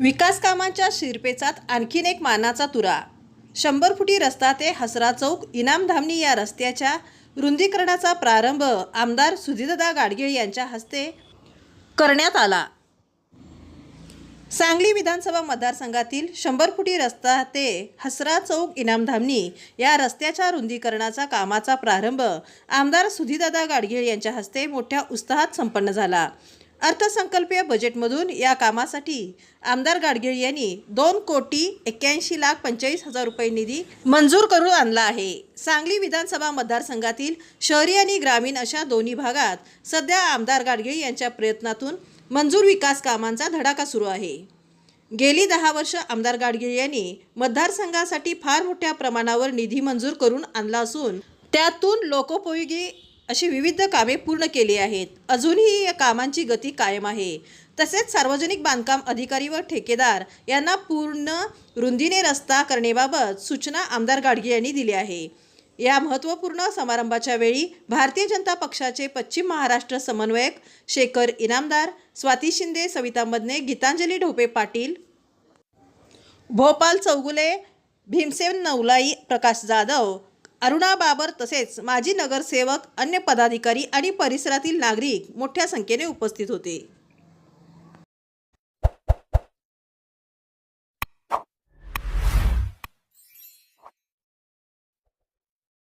विकास कामांच्या शिरपेचात आणखीन एक मानाचा तुरा. शंभर फुटी रस्ता ते हसरा चौक इनामधामनी या रस्त्याच्या रुंदीकरणाचा प्रारंभ आमदार सुधीरदा गाडगीळ यांच्या हस्ते करण्यात आला. सांगली विधानसभा मतदारसंघातील शंभर फुटी रस्ता ते हसरा चौक इनामधामनी या रस्त्याच्या रुंदीकरणाचा कामाचा प्रारंभ आमदार सुधीदादा गाडगीळ यांच्या हस्ते मोठ्या उत्साहात संपन्न झाला. अर्थसंकल्पीय बजेटमधून या कामासाठी आमदार गाडगीळ यांनी दोन कोटी एक्क्याऐंशी लाख पंचेचाळीस हजार रुपये निधी मंजूर करून आणला आहे. सांगली विधानसभा मतदारसंघातील शहरी आणि ग्रामीण अशा दोन्ही भागात सध्या आमदार गाडगीळ यांच्या प्रयत्नातून मंजूर विकास कामांचा धडाका सुरू आहे. गेली दहा वर्ष आमदार गाडगीळ यांनी मतदारसंघासाठी फार मोठ्या प्रमाणावर निधी मंजूर करून आणला असून त्यातून लोकोपयोगी अशी विविध कामे पूर्ण केली आहेत. अजूनही या कामांची गती कायम आहे. तसेच सार्वजनिक बांधकाम अधिकारी व ठेकेदार यांना पूर्ण रुंदीने रस्ता करण्याबाबत सूचना आमदार गाडगे यांनी दिली आहे. या महत्त्वपूर्ण समारंभाच्या वेळी भारतीय जनता पक्षाचे पश्चिम महाराष्ट्र समन्वयक शेखर इनामदार स्वाती शिंदे सविता मदने गीतांजली ढोपे पाटील भोपाल चौगुले भीमसेन नवलाई प्रकाश जाधव अरुणा बाबर तसेच माजी नगरसेवक अन्य पदाधिकारी आणि परिसरातील नागरिक मोठ्या संख्येने उपस्थित होते.